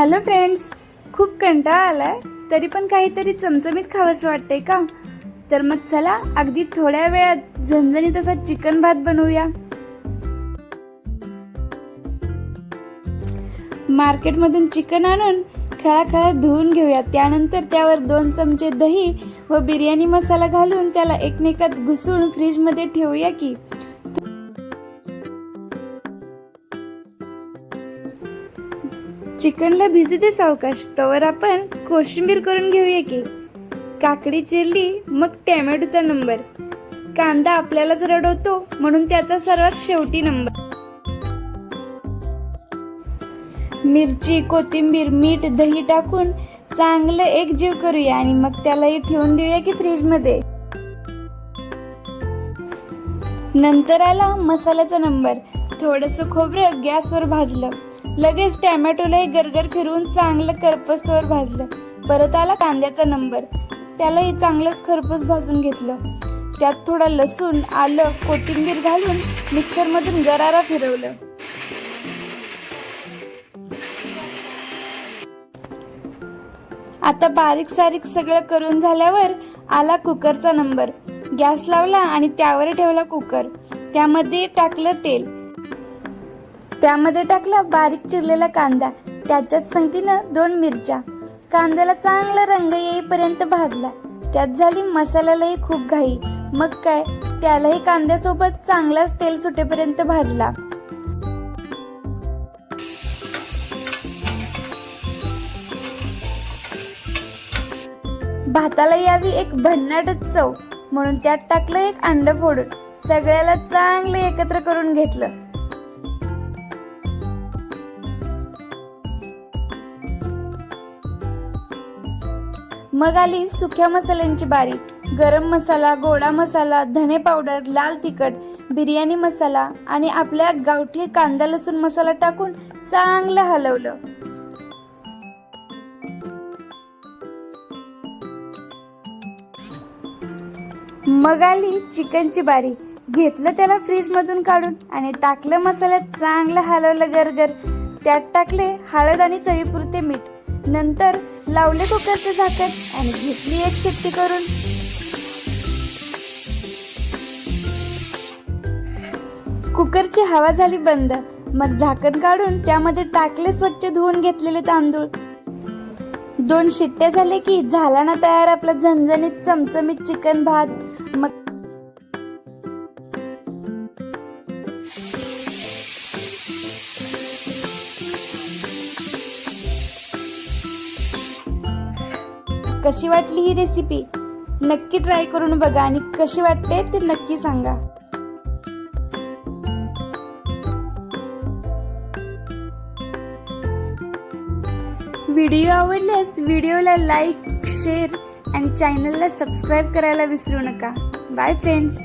Hello friends खूप कंटाळा आलाय. तरी पण काहीतरी चमचमीत खावंसं वाटतंय का? तर मग चला अगदी थोड्या वेळात झणझणीत असा चिकन भात बनवूया. मार्केटमधून चिकन आणून खळाखळा धुवून घेऊया. त्यानंतर त्यावर दोन चमचे दही व बिर्याणी मसाला घालून त्याला एकमेकात घुसून फ्रीजमध्ये ठेवूया की चिकनला भिजू दे सावकाश तवर आपण कोशिंबीर करून घेऊया की. काकडी चिरली मग टॅमॅटोचा नंबर. कांदा आपल्यालाच रडवतो म्हणून त्याचा सर्वात शेवटी नंबर. मिरची कोथिंबीर मीठ दही टाकून चांगलं एक जीव करूया आणि मग त्यालाही ठेवून देऊया की फ्रीजमध्ये. नंतर आला मसाल्याचा नंबर. थोडस खोबरं गॅसवर भाजलं. लगेच टॅमॅटोलाही गरगर फिरवून चांगलं करपसवर भाजलं. परत आला कांद्याचा नंबर. त्यालाही चांगलंच खरपूस भाजून घेतलं. त्यात थोडा लसूण आलं कोथिंबीर घालून मिक्सरमधून गरारा फिरवलं. आता बारीक सारीक सगळं करून झाल्यावर आला कुकरचा नंबर. गॅस लावला आणि त्यावर ठेवला कुकर. त्यामध्ये टाकलं तेल. त्यामध्ये टाकला बारीक चिरलेला कांदा. त्याच्यात संगतीनं दोन मिरच्या. कांद्याला चांगला रंग येईपर्यंत भाजला. त्यात झाली मसाल्यालाही खूप घाई. मग काय? त्यालाही कांद्यासोबत चांगलाच तेल सुटेपर्यंत भाजला. भाताला यावी एक भन्नाटच चव. म्हणून त्यात टाकलं एक अंड फोडून. सगळ्याला चांगलं एकत्र करून घेतलं. मग आली सुक्या मसाल्यांची बारी. गरम मसाला गोडा मसाला धने पावडर लाल तिखट बिर्याणी मसाला आणि आपल्या गावठी कांदा लसूण मसाला टाकून चांगलं हलवलं. मग आली चिकनची बारी. घेतलं त्याला फ्रीज मधून काढून आणि टाकलं मसाल्यात चांगलं हलवलं गरगर त्यात टाकले हळद आणि चवीपुरते मीठ. नंतर लावले कुकरचे झाकण आणि घेतली एक शिट्टी करून. कुकरची हवा झाली बंद. मग झाकण काढून त्यामध्ये टाकले स्वच्छ धुवून घेतलेले तांदूळ. दोन शिट्ट्या झाले की झाला ना तयार आपला झणझणीत चमचमीत चिकन भात. मग कशी वाटली ही रेसिपी नक्की ट्राय करून बघा आणि कशी वाटते ते नक्की सांगा. व्हिडिओ आवडल्यास व्हिडिओला लाईक शेअर आणि चॅनलला सबस्क्राईब करायला विसरू नका. Bye friends